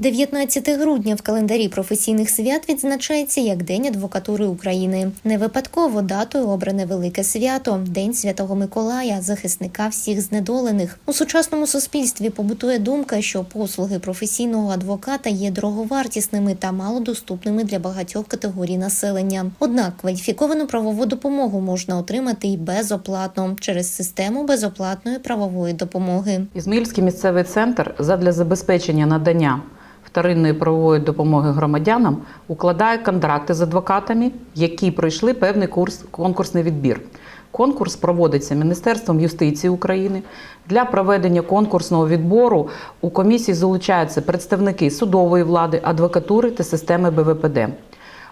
19 грудня в календарі професійних свят відзначається як День адвокатури України. Не випадково датою обране велике свято День Святого Миколая, захисника всіх знедолених. У сучасному суспільстві побутує думка, що послуги професійного адвоката є дороговартісними та малодоступними для багатьох категорій населення. Однак кваліфіковану правову допомогу можна отримати і безоплатно через систему безоплатної правової допомоги. Ізмаїльський місцевий центр задля забезпечення надання вторинної правової допомоги громадянам укладає контракти з адвокатами, які пройшли певний курс конкурсний відбір. Конкурс проводиться Міністерством юстиції України. Для проведення конкурсного відбору у комісії залучаються представники судової влади, адвокатури та системи БВПД.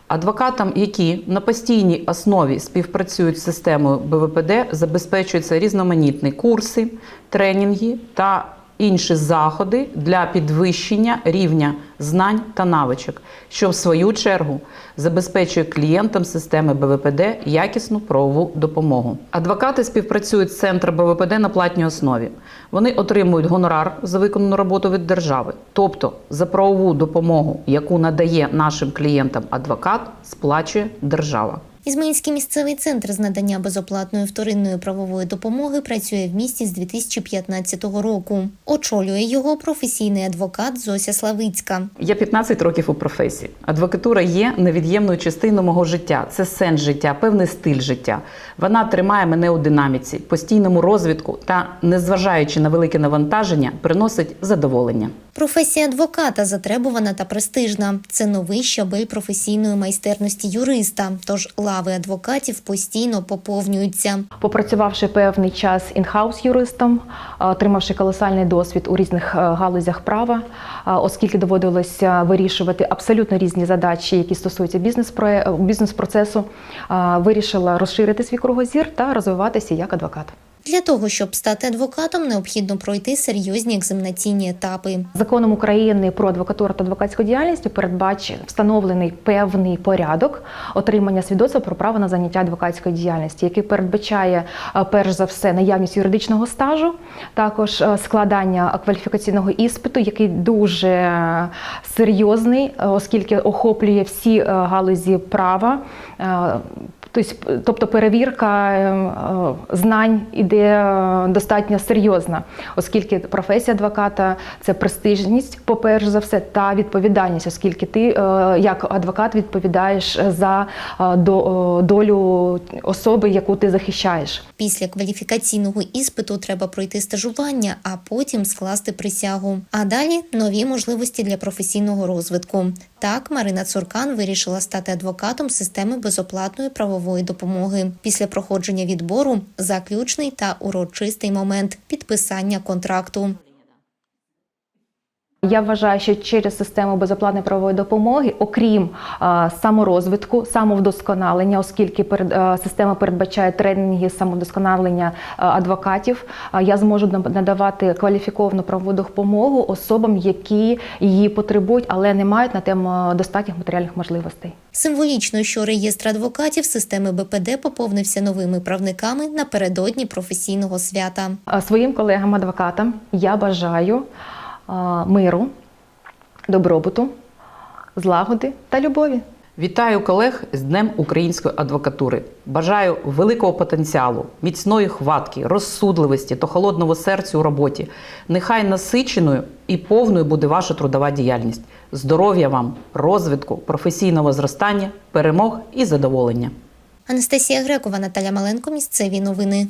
Адвокатам, які на постійній основі співпрацюють з системою БВПД, забезпечуються різноманітні курси, тренінги та інші заходи для підвищення рівня знань та навичок, що в свою чергу забезпечує клієнтам системи БВПД якісну правову допомогу. Адвокати співпрацюють з центром БВПД на платній основі. Вони отримують гонорар за виконану роботу від держави, тобто за правову допомогу, яку надає нашим клієнтам адвокат, сплачує держава. Ізмаїльський місцевий центр з надання безоплатної вторинної правової допомоги працює в місті з 2015 року. Очолює його професійний адвокат Зося Славицька. Я 15 років у професії. Адвокатура є невід'ємною частиною мого життя. Це сенс життя, певний стиль життя. Вона тримає мене у динаміці, постійному розвитку та, незважаючи на велике навантаження, приносить задоволення. Професія адвоката затребувана та престижна. Це новий щабель професійної майстерності юриста. Тож лави адвокатів постійно поповнюються. Попрацювавши певний час інхаус юристом, е, отримавши колосальний досвід у різних е, галузях права, е, оскільки доводилося вирішувати абсолютно різні задачі, які стосуються бізнес-процесу, вирішила розширити свій кругозір та розвиватися як адвокат. Для того щоб стати адвокатом, необхідно пройти серйозні екзаменаційні етапи. Законом України про адвокатуру та адвокатську діяльність передбачений встановлений певний порядок отримання свідоцтва про право на заняття адвокатської діяльності, який передбачає е, перш за все наявність юридичного стажу, також е, складання кваліфікаційного іспиту, який дуже серйозний, е, оскільки охоплює всі галузі права. Тобто, перевірка е, е, знань іде е, достатньо серйозна, оскільки професія адвоката це престижність, по-перше за все, та відповідальність, оскільки ти е, як адвокат відповідаєш за е, долю особи, яку ти захищаєш. Після кваліфікаційного іспиту треба пройти стажування, а потім скласти присягу. А далі нові можливості для професійного розвитку. Так, Марина Цуркан вирішила стати адвокатом системи безоплатної правової допомоги. Після проходження відбору заключний та урочистий момент підписання контракту. Я вважаю, що через систему безоплатної правової допомоги, окрім е, саморозвитку, самовдосконалення, оскільки перед, е, система передбачає тренінги самовдосконалення е, адвокатів, я зможу надавати кваліфіковану правову допомогу особам, які її потребують, але не мають на тему достатніх матеріальних можливостей. Символічно, що реєстр адвокатів системи БПД поповнився новими правниками напередодні професійного свята. Своїм колегам-адвокатам я бажаю миру, добробуту, злагоди та любові. Вітаю колег з Днем української адвокатури. Бажаю великого потенціалу, міцної хватки, розсудливості та холодного серця у роботі. Нехай насиченою і повною буде ваша трудова діяльність. Здоров'я вам, розвитку, професійного зростання, перемог і задоволення. Анастасія Грекова, Наталя Маленко. Місцеві новини.